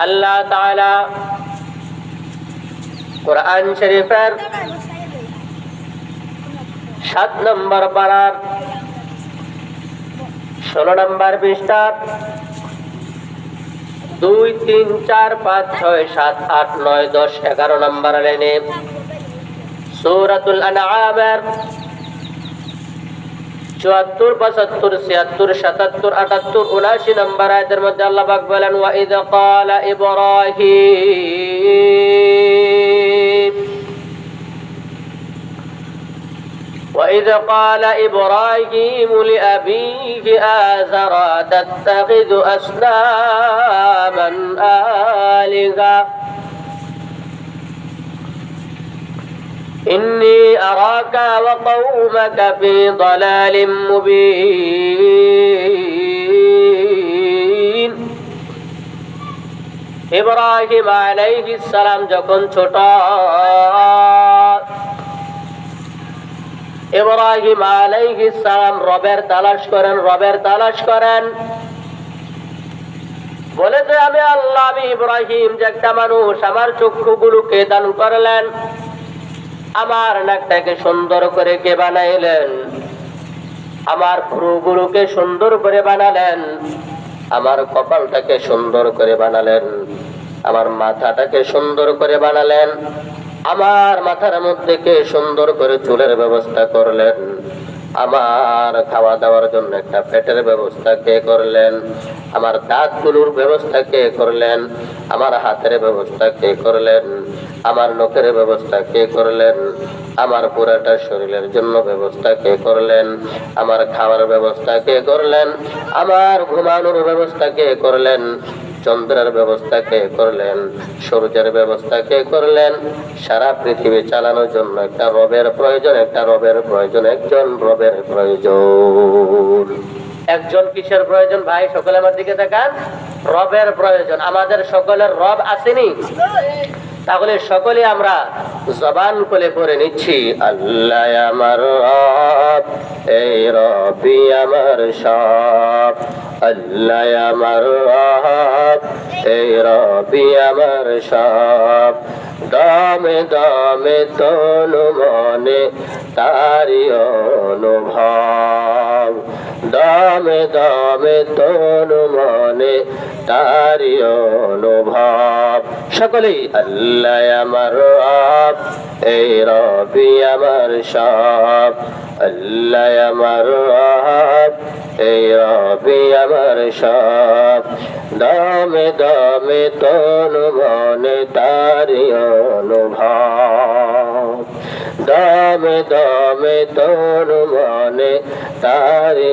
আল্লাহ তাআলা কোরআন শরীফের সাত নম্বর পাড়ার ষোলো নম্বর পৃষ্ঠা দুই, তিন, চার, পাঁচ, ছয়, সাত, আট, নয়, দশ, এগারো নম্বর লাইনে সূরাতুল আনআমের চুয়াত্তর পঁচাত্তর ছিয়াত্তর সাতাত্তর আটাত্তর উনাশি নম্বর আয়াতের মধ্যে আল্লাহ পাক বলেন ওয়াইদ ক্বালা ইব্রাহিম وإذ قال إبراهيم لأبيه آزر تتخذ أصناما آلهة إني أراك وقومك في ضلال مبين ইব্রাহিম আলাইহিস সালাম যখন ছোট ইব্রাহিম আলাইহিস সালাম রবের তালাশ করেন রবের তালাশ করেন বলে যে আমি আল্লাহ আমি ইব্রাহিম যে একটা মানুষ আমার চক্ষুগুলোকে দান করলেন আমার নাকটাকে সুন্দর করে কে বানাইলেন? আমার ভ্রুগুলোকে সুন্দর করে বানালেন। আমার কপালটাকে সুন্দর করে বানালেন। আমার মাথাটাকে সুন্দর করে বানালেন। আমার মাথার মধ্যে কে সুন্দর করে চুলের ব্যবস্থা করলেন? আমার খাওয়া দাওয়ার জন্য একটা পেটের ব্যবস্থা কে করলেন? আমার দাঁতগুলোর ব্যবস্থা কে করলেন? আমার হাতের ব্যবস্থা কে করলেন? আমার নখের ব্যবস্থা কে করলেন? আমার পুরাটা শরীরের জন্য ব্যবস্থা কে করলেন? আমার খাওয়ার ব্যবস্থা কে করলেন? আমার ঘুমানোর ব্যবস্থা কে করলেন? চন্দ্রের ব্যবস্থা কে করলেন? সূর্যের ব্যবস্থা কে করলেন? সারা পৃথিবী চালানোর জন্য একটা রবের প্রয়োজন, একটা রবের প্রয়োজন, একজন রবের প্রয়োজন। একজন কিসের প্রয়োজন ভাই? সকলে আমার দিকে দেখান রবের প্রয়োজন। আমাদের সকলের রব আসেনি? তাহলে সকলে আমরা জবান করে পড়ে নিচ্ছি, আল্লাহ আমার এই রবি আমার সব। আল্লাহ আমার এই রবি আমার সব। দমে দমে তনু মনে তারি অনুভব। দমে দমে তনু মনে তারি অনুভব। সকলেই আল্লাহ আমার রব, এই রবি আমার সব। আল্লাহ আমার রব, এই রবি আমার সব। দমে দমে তনু মনে তারি অনুভব। দমে দমে তনু মনে তারি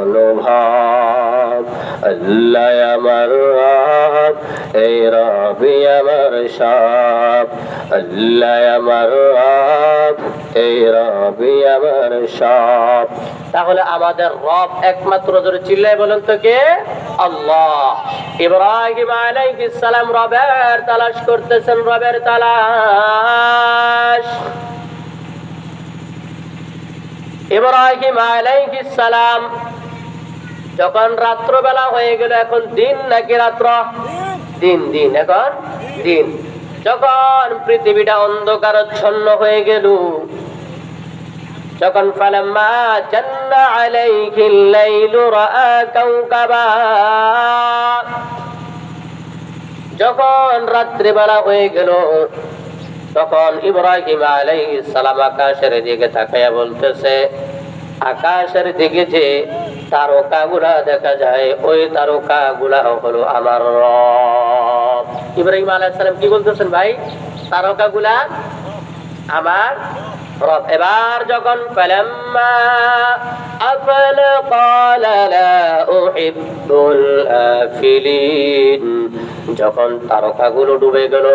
অনুভব। আল্লাহ আমার রব, এই রবি আমার সব। আল্লাহ আমার রব, এই রবি আমার সব। তাহলে আমাদের রব একমাত্র ধরে চিল্লাই বলেন তো কে? আল্লাহ। ইব্রাহিম আলাইহিস সালাম রবের তালাশ করতেছেন, রবের তালাশ। ইব্রাহিম আলাইহিস সালাম যখন রাত্রবেলা হয়ে গেল, এখন দিন নাকি রাত্র? দিন দিন, এখন দিন। যখন পৃথিবীটা অন্ধকারচ্ছন্ন হয়ে গেল, যখন ফালাম্মা জান্না আলাইহিল লাইলু রাআ কাওকাবা, যখন রাত্রিবেলা হয়ে গেল তখন ইব্রাহিম আলাইহিস সালাম আকাশের দিকে তাকাইয়া বলতেছে আকাশের দিকে যে তারকা গুলা দেখা যায় ওই তারকা গুলা হলো আমার রব ইব্রাহিম আলাইহিস সালাম কি বলতেছেন ভাই তারকা গুলা আমার রব এবার যখন ফালাম্মা আফল قال لا احب الافلين যখন তারকাগুলো ডুবে গেল,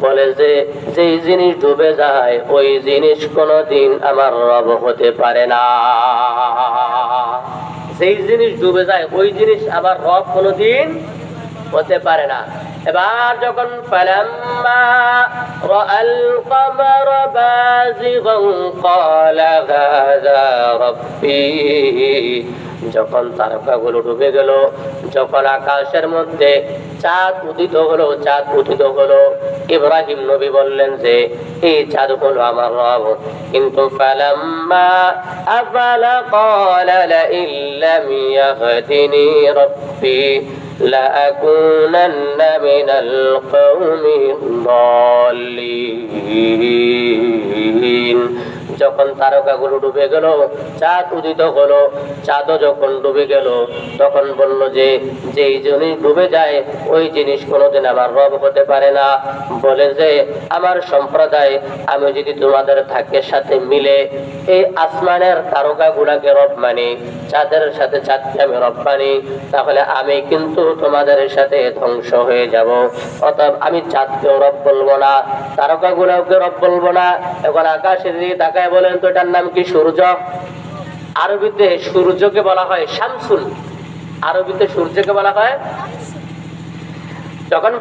বলে যে, যেই জিনিস ডুবে যায়, ওই জিনিস কোনোদিন আমার রব হতে পারে না। যেই জিনিস ডুবে যায়, ওই জিনিস আমার রব কোনোদিন হতে পারে না। এবার যখন রাব্বি যখন তারকাগুলো ডুবে গেল যখন আকাশের মধ্যে চাঁদ উদিত হলো চাঁদ উদিত হলো ইব্রাহিম নবী বললেন যে এই চাঁদ হলো আমার রব কিন্তু ফালাম্মা আফালা ক্বালা লাইন লাম ইয়াহদিনি রাব্বি لأكونن من القوم الضالين যখন তারকাগুলো ডুবে গেল, চাঁদ উদিত হলো, চাঁদও যখন ডুবে গেল, তখন বলল যে, যেই জিনিস ডুবে যায়, ওই জিনিস কোনোদিন আমার রব হতে পারে না। বলে যে, আমার সম্প্রদায়, আমি যদি তোমাদের থাকের সাথে মিলে, এই আসমানের তারকাগুলাকে রব মানি, চাঁদের সাথে চাঁদকে আমি রব মানি, তাহলে আমি কিন্তু তোমাদের সাথে ধ্বংস হয়ে যাব। অতএব আমি চাঁদকেও রব বলব না তারকাগুলোকে রব বলব না। এখন আকাশের দিকে তাকায় বলেন তো, এটার নাম কি সূর্য? আরবিতে সূর্যকে বলা হয় শামসুল। আরবিতে সূর্যকে বলা হয় যখন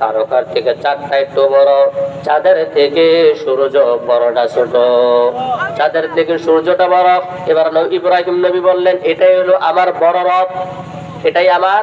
তারকার থেকে একটু বড়, চাঁদের থেকে সূর্য বড়টা ছোট। চাঁদের থেকে সূর্যটা বড়। এবার ইব্রাহিম নবী বললেন, এটাই হলো আমার বড় রব, এটাই আমার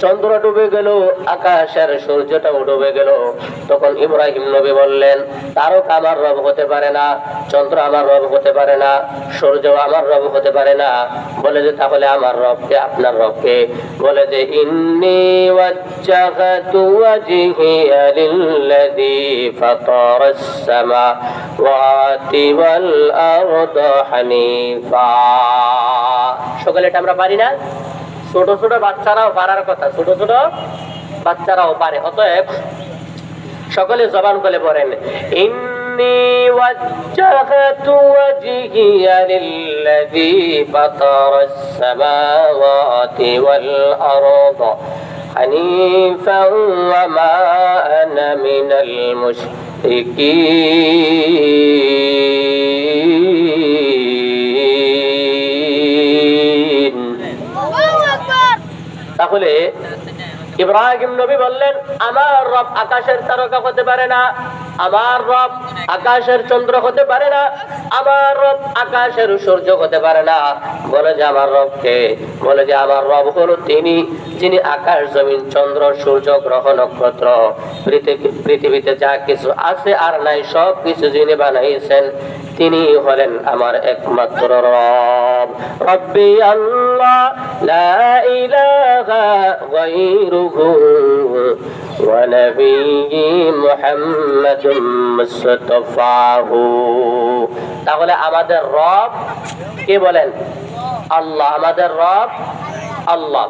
চন্দ্র ডুবে গেল, আকাশের সূর্যটাও ডুবে গেল। তখন ইব্রাহিম নবী বললেন, তারকা আমার রব হতে পারে না, চন্দ্র আমার রব হতে পারে না, সূর্য আমার রব হতে পারে না। বলে যে, তাহলে আমার রবকে আপনার রবকে। বলে যে, ইন্নি সকলে এটা আমরা পারি না? ছোট ছোট বাচ্চারাও পারার কথা ছোট ছোট বাচ্চারাও পারে অতএব সকলে জবান বলে পড়েন ইন্নি ওয়াজ্জাহাতু ওয়াজহিয়া লিল্লাযী ফাতারাস সামাওয়াতি ওয়াল আরদা حنيفا وما أنا من المشركين তাহলে ইব্রাহিম নবী বললেন, আমার রব আকাশের তারকা হতে পারে না, আমার রব আকাশের চন্দ্র হতে পারে না, আমার রব আকাশের সূর্য হতে পারে না। বলে যে, আমার রবকে? বলে যে, আমার রব হলো তিনি, যিনি আকাশ, জমিন, চন্দ্র, সূর্য, গ্রহ, নক্ষত্র পৃথিবীতে যা কিছু আছে আর নাই, সব কিছু যিনি বানাইছেন, তিনি হলেন আমার একমাত্র রব। রব্বি আল্লাহ, লা ইলাহা গায়রুহু ওয়া নবিয়্যি মুহাম্মাদুম মুস্তাফাহু তাহলে আমাদের রব কে বলেন? আল্লাহ। আমাদের রব আল্লাহ।